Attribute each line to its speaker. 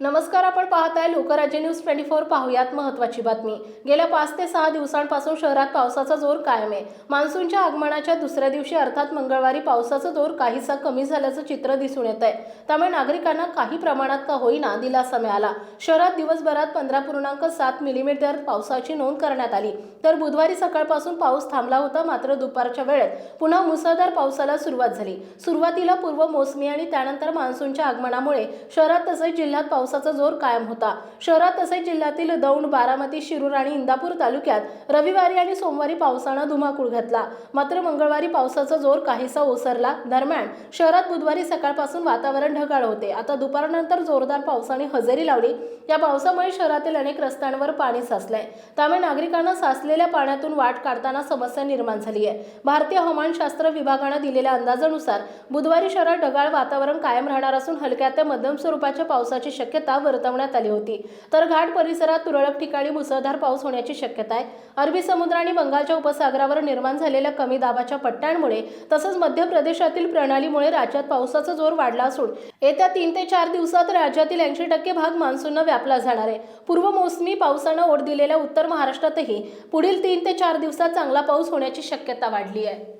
Speaker 1: नमस्कार आपण पाहताय लोकराज्य न्यूज ट्वेंटी फोर पाहूयात महत्वाची बातमी. गेल्या पाच ते सहा दिवसांपासून शहरात पावसाचा जोर कायम आहे. मान्सूनच्या आगमनाच्या दुसऱ्या दिवशी अर्थात मंगळवारी पावसाचा जोर काहीसा कमी झाल्याचं चित्र दिसून येत आहे. त्यामुळे नागरिकांना काही प्रमाणात का होईना दिलासा मिळाला. शहरात दिवसभरात पंधरा पूर्णांक सात मिलीमीटर पावसाची नोंद करण्यात आली. तर बुधवारी सकाळपासून पाऊस थांबला होता मात्र दुपारच्या वेळेत पुन्हा मुसळधार पावसाला सुरुवात झाली. सुरुवातीला पूर्व मोसमी आणि त्यानंतर मान्सूनच्या आगमनामुळे शहरात तसेच जिल्ह्यात पाऊस पावसाचा जोर कायम होता. शहरात तसेच जिल्ह्यातील दौंड बारामती शिरूर आणि इंदापूर तालुक्यात रविवारी आणि सोमवारी पावसानं धुमाकूळ घातला. मात्र मंगळवारी पावसाचा जोर काहीसा ओसरला. दरम्यान शहरात बुधवारी सकाळपासून वातावरण ढगाळ होते. आता दुपारनंतर जोरदार पावसाने हजेरी लावली. या पावसामुळे शहरातील अनेक रस्त्यांवर पाणी साचलंय. त्यामुळे नागरिकांना साचलेल्या पाण्यातून वाट काढताना समस्या निर्माण झाली आहे. भारतीय हवामानशास्त्र विभागानं दिलेल्या अंदाजानुसार बुधवारी शहरात ढगाळ वातावरण कायम राहणार असून हलक्या ते मध्यम स्वरूपाच्या पावसाची शक्यता वर्तवण्यात आली होती. तर घाट परिसरात तुरळक ठिकाणी मुसळधार पाऊस होण्याची शक्यता आहे. अरबी समुद्र आणि बंगालच्या उपसागरावर निर्माण झालेल्या कमी दाबाच्या पट्ट्यांमुळे तसंच मध्य प्रदेशातील प्रणालीमुळे राज्यात पावसाचा जोर वाढला असून येत्या तीन ते चार दिवसात राज्यातील ऐंशी टक्के भाग मान्सूननं व्यापला जाणार आहे. पूर्व मोसमी पावसानं ओढ दिलेल्या उत्तर महाराष्ट्रातही पुढील तीन ते चार दिवसात चांगला पाऊस होण्याची शक्यता वाढली आहे.